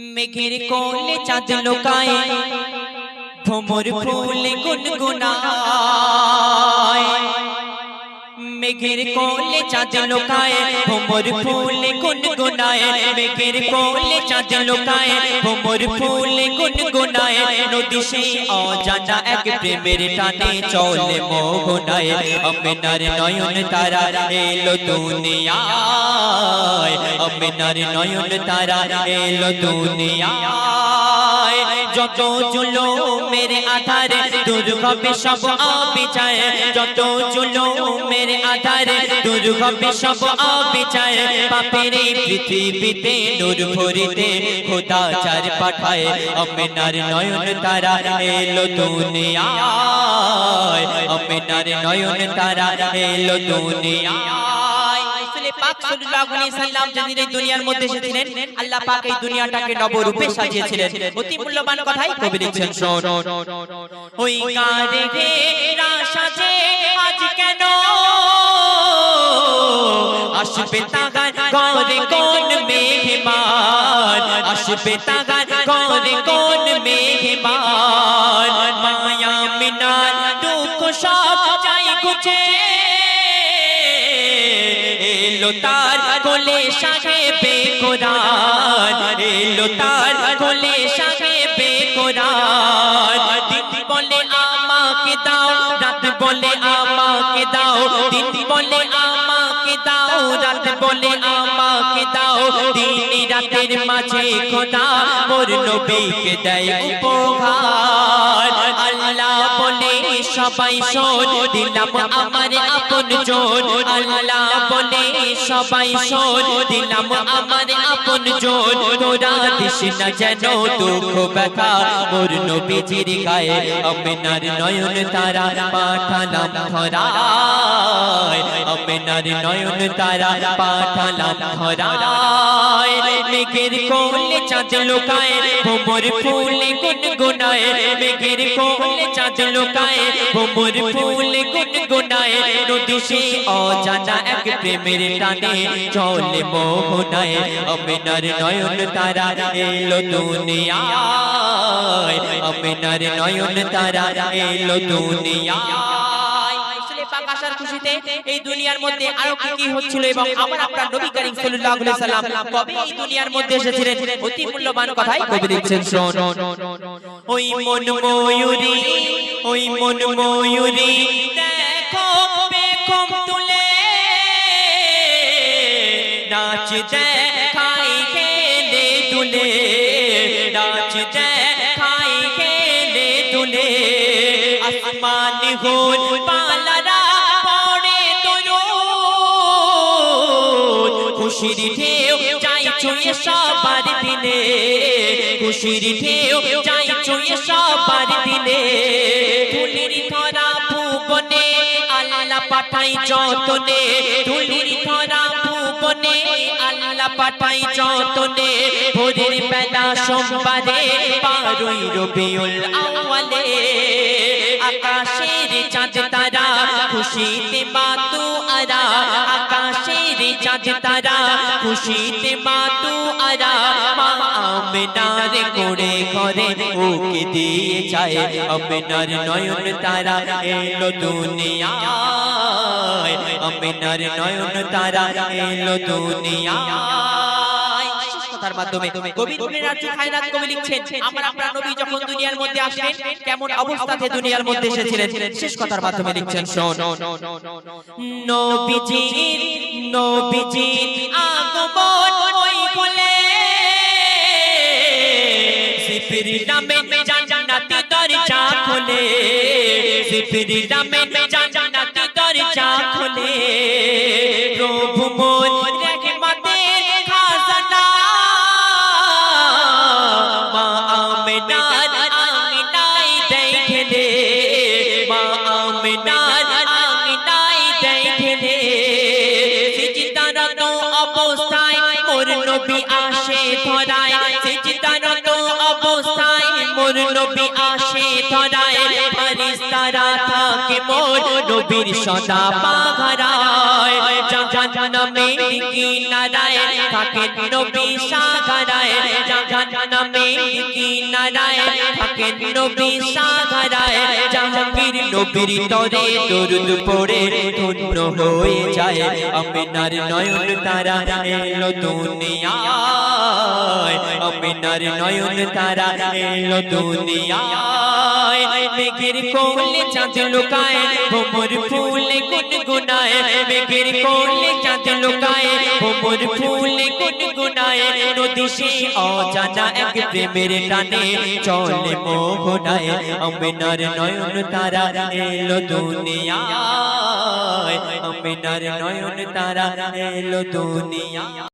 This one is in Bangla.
মেঘের কোলে চাঁদ লোকায়, ভ্রমর ফুলে গুনগুনায়। মেঘের কোলে চাঁদ লোকায়, ভ্রমর ফুলে গুনগুনায়। মেঘের কোলে চাঁদ লোকায়, ভ্রমর ফুলে গুনগুনায়। নদী সেই অজানা এক প্রেমের টানে চলে মোহনায়। আমেনার নয়ন তারা এলো দুনিয়ায়। আমেনার নয়ন তারা এলো দুনিয়ায়। যত জুলো মেরে আধারে দুর্গবে সব অবিচায়, যত জুলো মেরে আধারে দুর্গবে সব অবিচায়, পাপের পৃথিবীতে নূর ভরিতে খোদা চার পাঠায়। আমেনার নয়ন তারা এলো দুনিয়ায় আমেনার নয়ন তারা এলো দুনিয়ায়। পাক সাল্লাল্লাহু আলাইহি সাল্লাম যেদিন এই দুনিয়ার মধ্যে এসেছিলেন, আল্লাহ পাক এই দুনিয়াটাকে নবরূপে সাজিয়েছিলেন। অতি মূল্যবান কথাই কবি লিখছেন, শোন। ওই কারে রে রাশাজে আজ কেন? আসবে তাগার করে কোন মেহমান? আসবে তাগার করে কোন মেহমান? মায়া মিনার দুঃখ সব যাই গুছে তার কোলে সাহেবে কোরআন এলো তার কোলে সাহেবে কোরআন দিন বলে আমাকে দাও, রাত বলে আমাকে দাও। দিন বলে আমাকে দাও, রাত বলে আমাকে দাও। দিন রাতের মাঝে খোদা মোর নবীকে দেয় উপহার। আল্লাহ বলে, সবাই শোন, দিলাম আমার আপন জন। আল্লাহ বলে সবাই শোন দিলাম, আমার আপন জন যেন দুঃখ, ব্যথা। মোর নবীজির গায়ে আমেনার নয়ন তারা পাঠালাম ধরায়। আমেনার নয়ন তারা পাঠালাম ধরায়। মেঘের কোলে চাঁদ লোকায়, ভোমর ফুলে গুনগুনায়। মেঘের কোলে চাঁদ লোকায়, ভোমর ফুলে গুনগুনায়। নদী সে অজানা এক প্রেমের টানে চলে মোহনায় আমেনার নয়ন তারা এলো দুনিয়ায়। নয়ন তারা এলো দুনিয়ায়। আসার খুশিতে এই দুনিয়ার মধ্যে আরও কি কি হচ্ছিল এবং আমার আপনার নবী করিম সাল্লাল্লাহু আলাইহি সাল্লাম কবে এই দুনিয়ার মধ্যে এসেছিলেন? অতি মূল্যবান কথাই কবি লিখছেন শোন। ওই মন ময়ূরী ওই মন ময়ূরী নাচ দেখাই খেলে তুলে নাচ খেলে তুলে আসমান হোল পালারা পড়ে তরুণ খুশির ঢেউ যাই ছুঁয়ে সবার দিলে খুশির ঢেউ যাই ছুঁয়ে সবার দিলে ফুলের ধরা ভুবনে আল্লাহ পাঠাই যতনে ফুলের ধরা ভুবনে আল্লাহ পাঠাই যতনে, ভোরের বেলা সোমবারে পারুই রবিউল আউয়ালে। আকাশের চাঁদ তারা খুশিতে মাতু আরা আকাশের চাঁদ তারা খুশিতে মাতু আমেনার করে করে ওকে দিয়ে যায়। আমেনার নয়ন তারা এলো দুনিয়া আমেনার নয়ন তারা এলো দুনিয়ায়। কথার মাধ্যমে আপনার দুনিয়ার মধ্যে আগমন বলে जिब्रीला में जन्नत दरजा खोले। जिब्रीला में जन्नत दरजा खोले। प्रभु मोर रहमते खजाना माँ आमना आंगनाई देख ले माँ आमना आंगनाई देख ले सिजदा तो अवस्थाएँ मोर नबी आशे धराए মোর নবী আসে ধরায় ফেরেশতারা থাকে মোর নবীর সদা পাহারায়। জাহান্নামে কিনারায় থাকে নবী সাগরায়। জাহান্নামে কিনারায় থাকে নবী সাগরায়। জাহাঙ্গীর নবীর তরে দরুদ পড়ে ধন্য হয়ে যায়। আমিনার নয়ন তারা এলো দুনিয়ায়। আমিনার নয়ন তারা এলো দুনিয়ায়। মেঘের কোলে চাঁদ লুকায়, ভোমর ফুলে গুনগুনায়। মেঘের কোলে চাঁদ লুকায়, ভোমর ফুলে গুনগুনায়। নদী সে অজানা এক প্রেমের টানে চলে মোহনায়। আমিনার নয়ন তারা এলো দুনিয়ায়। আমিনার নয়ন তারা এলো দুনিয়া